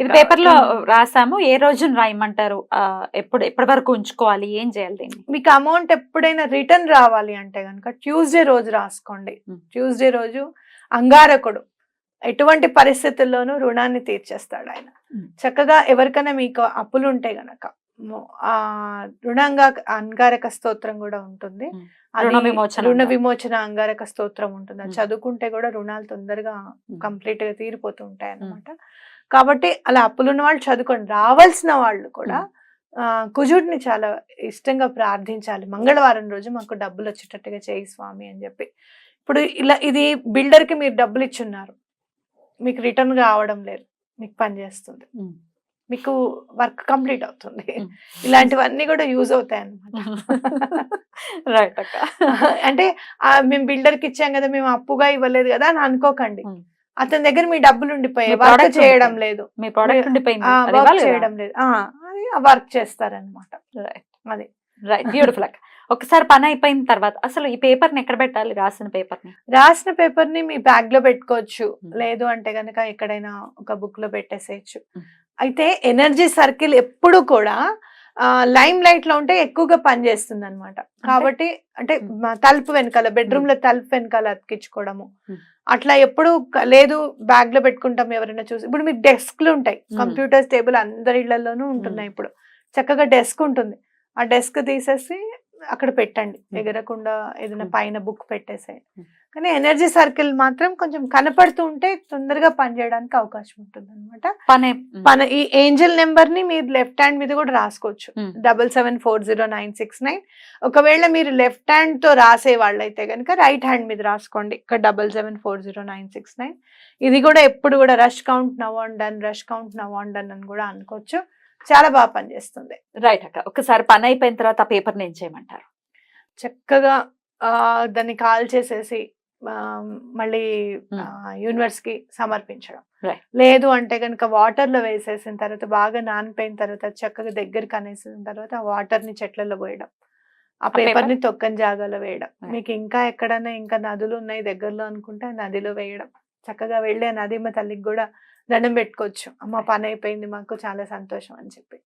ఇది పేపర్లో రాసాము. ఏ రోజున రాయమంటారు? ఎప్పుడు ఎప్పటి వరకు ఉంచుకోవాలి? ఏం చేయాలి దీన్ని? మీకు అమౌంట్ ఎప్పుడైనా రిటర్న్ రావాలి అంటే కనుక ట్యూస్డే రోజు రాసుకోండి. Hmm. ట్యూస్డే రోజు అంగారకుడు ఎటువంటి పరిస్థితుల్లోనూ రుణాన్ని తీర్చేస్తాడు ఆయన. Hmm. చక్కగా ఎవరికైనా మీకు అప్పులు ఉంటే గనక రుణంగా అంగారక స్తోత్రం కూడా ఉంటుంది. రుణ విమోచన అంగారక స్తోత్రం ఉంటుంది. అది. చదువుకుంటే కూడా రుణాలు తొందరగా కంప్లీట్గా తీరిపోతూ ఉంటాయి. అన్నమాట. కాబట్టి అలా అప్పులున్న వాళ్ళు చదువుకోండి. రావాల్సిన వాళ్ళు కూడా ఆ, కుజుడిని చాలా ఇష్టంగా ప్రార్థించాలి. మంగళవారం రోజు మాకు డబ్బులు వచ్చేటట్టుగా చేయి స్వామి అని చెప్పి. ఇప్పుడు ఇలా ఇది బిల్డర్కి మీరు డబ్బులు ఇచ్చున్నారు. మీకు రిటర్న్ రావడం లేదు. మీకు పని చేస్తుంది. మీకు వర్క్ కంప్లీట్ అవుతుంది. ఇలాంటివన్నీ కూడా యూజ్ అవుతాయి అన్నమాట రైట్ అక్క. అంటే మేము బిల్డర్కి ఇచ్చాం కదా మేము అప్పుగా ఇవ్వలేదు కదా అని అనుకోకండి. అతని దగ్గర మీ డబ్బులు ఉండిపోయాయి. వర్క్ చేయడం. లేదు. మీ ప్రోడక్ట్ ఉండిపోయింది. వర్క్? చేయడం లేదు. అది వర్క్ చేస్తారనమాట. అది. రైట్ బ్యూటిఫుల్ అక్క. ఒకసారి పని అయిపోయిన తర్వాత అసలు ఈ పేపర్ని ఎక్కడ పెట్టాలి? రాసిన పేపర్ని రాసిన పేపర్ని మీ బ్యాగ్లో పెట్టుకోవచ్చు. లేదు అంటే గనక ఎక్కడైనా ఒక బుక్లో పెట్టేసేయచ్చు. అయితే ఎనర్జీ సర్కిల్ ఎప్పుడు కూడా లైమ్ లైట్లో ఉంటే ఎక్కువగా పనిచేస్తుంది అనమాట కాబట్టి అంటే తలుపు వెనకాల బెడ్రూమ్లో తలుపు వెనకాల అతికించుకోవడము. అట్లా ఎప్పుడు లేదు బ్యాగ్లో పెట్టుకుంటాం ఎవరైనా చూసి. ఇప్పుడు మీకు డెస్క్లు ఉంటాయి. కంప్యూటర్స్ టేబుల్ అందరి ఇళ్ళలోనూ ఉంటున్నాయి ఇప్పుడు. చక్కగా డెస్క్ ఉంటుంది. ఆ డెస్క్ తీసేసి అక్కడ పెట్టండి. ఎగరకుండా ఏదైనా. పైన బుక్ పెట్టేసేయండి. Hmm. కానీ ఎనర్జీ సర్కిల్ మాత్రం కొంచెం కనపడుతూ ఉంటే తొందరగా పనిచేయడానికి అవకాశం ఉంటుంది అనమాట పని మన ఈ ఏంజల్ నెంబర్ని మీరు లెఫ్ట్ హ్యాండ్ మీద కూడా రాసుకోవచ్చు. Double seven four zero nine six nine. ఒకవేళ మీరు లెఫ్ట్ హ్యాండ్తో రాసే వాళ్ళైతే కనుక రైట్ హ్యాండ్ మీద రాసుకోండి. ఇక్కడ double seven four zero nine six nine. ఇది కూడా ఎప్పుడు కూడా రష్ కౌంట్ నవాన్ డన్ రష్ కౌంట్ నవాన్ డన్ అని కూడా అనుకోవచ్చు. చాలా బాగా పనిచేస్తుంది రైట్ అక్క ఒకసారి పని అయిపోయిన తర్వాత ఆ పేపర్ని ఏం చేయమంటారు చక్కగా దాన్ని కాల్ చేసేసి మళ్ళీ. యూనివర్స్కి సమర్పించడం. లేదు అంటే కనుక వాటర్లో వేసేసిన తర్వాత బాగా నానిపోయిన తర్వాత చక్కగా దగ్గరికి అనేసిన తర్వాత ఆ వాటర్ని చెట్లలో పోయడం ఆ? పేపర్ని తొక్కని జాగాలో వేయడం. మీకు ఇంకా ఎక్కడైనా ఇంకా నదులు ఉన్నాయి దగ్గరలో అనుకుంటే నదిలో వేయడం చక్కగా వెళ్ళి మా తల్లికి కూడా దండం పెట్టుకోవచ్చు. అమ్మ పని అయిపోయింది మాకు చాలా సంతోషం అని చెప్పి.